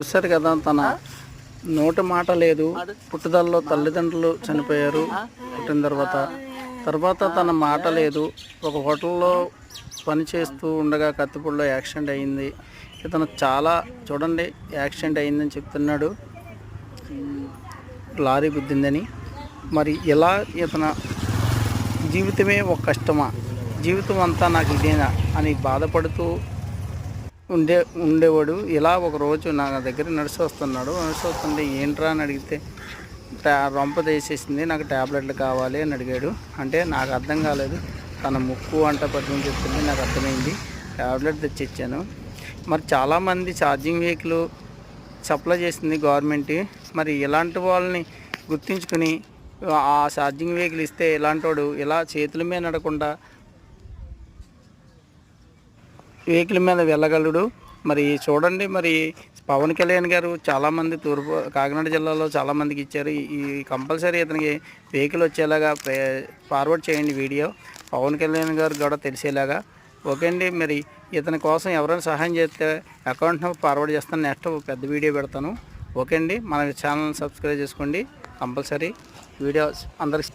చూశారు కదా తన నోటి మాట లేదు. పుట్టుదలలో తల్లిదండ్రులు చనిపోయారు. పుట్టిన తర్వాత తర్వాత తన మాట లేదు. ఒక హోటల్లో పని చేస్తూ ఉండగా కత్తిపూడిలో యాక్సిడెంట్ అయింది. ఇతను చాలా చూడండి యాక్సిడెంట్ అయిందని చెప్తున్నాడు. లారీ గుద్దిందని. మరి ఎలా ఇతను జీవితమే ఒక కష్టమా? జీవితం అంతా నాకు ఇదేనా అని బాధపడుతూ ఉండే ఉండేవాడు. ఇలా ఒక రోజు నా దగ్గర నడిచి వస్తున్నాడు. నడిచి వస్తుంటే ఏంట్రా అని అడిగితే ట్యా రొంప తీసేసింది నాకు ట్యాబ్లెట్లు కావాలి అని అడిగాడు. అంటే నాకు అర్థం కాలేదు. తన ముక్కు అంట పట్టుకుని చెప్తుంది నాకు అర్థమైంది. ట్యాబ్లెట్ తెచ్చి ఇచ్చాను మరి చాలామంది ఛార్జింగ్ వెహికల్ సప్లై చేసింది గవర్నమెంట్. మరి ఇలాంటి వాళ్ళని గుర్తించుకుని ఆ ఛార్జింగ్ వెహికల్ ఇస్తే ఇలాంటి వాడు ఇలా చేతుల మీద నడకుండా వెహికల్ మీద వెళ్ళగలడు. మరి చూడండి మరి పవన్ కళ్యాణ్ గారు చాలామంది తూర్పు కాకినాడ జిల్లాలో చాలామందికి ఇచ్చారు. ఈ- కంపల్సరీ ఇతనికి వెహికల్ వచ్చేలాగా ఫార్వర్డ్ చేయండి వీడియో. పవన్ కళ్యాణ్ గారు కూడా తెలిసేలాగా. ఓకే అండి మరి ఇతని కోసం ఎవరైనా సహాయం చేస్తే అకౌంట్ ఫార్వర్డ్ చేస్తాను. నెక్స్ట్ పెద్ద వీడియో పెడతాను. ఓకే అండి మన ఛానల్ సబ్స్క్రైబ్ చేసుకోండి. కంపల్సరీ వీడియో అందరికి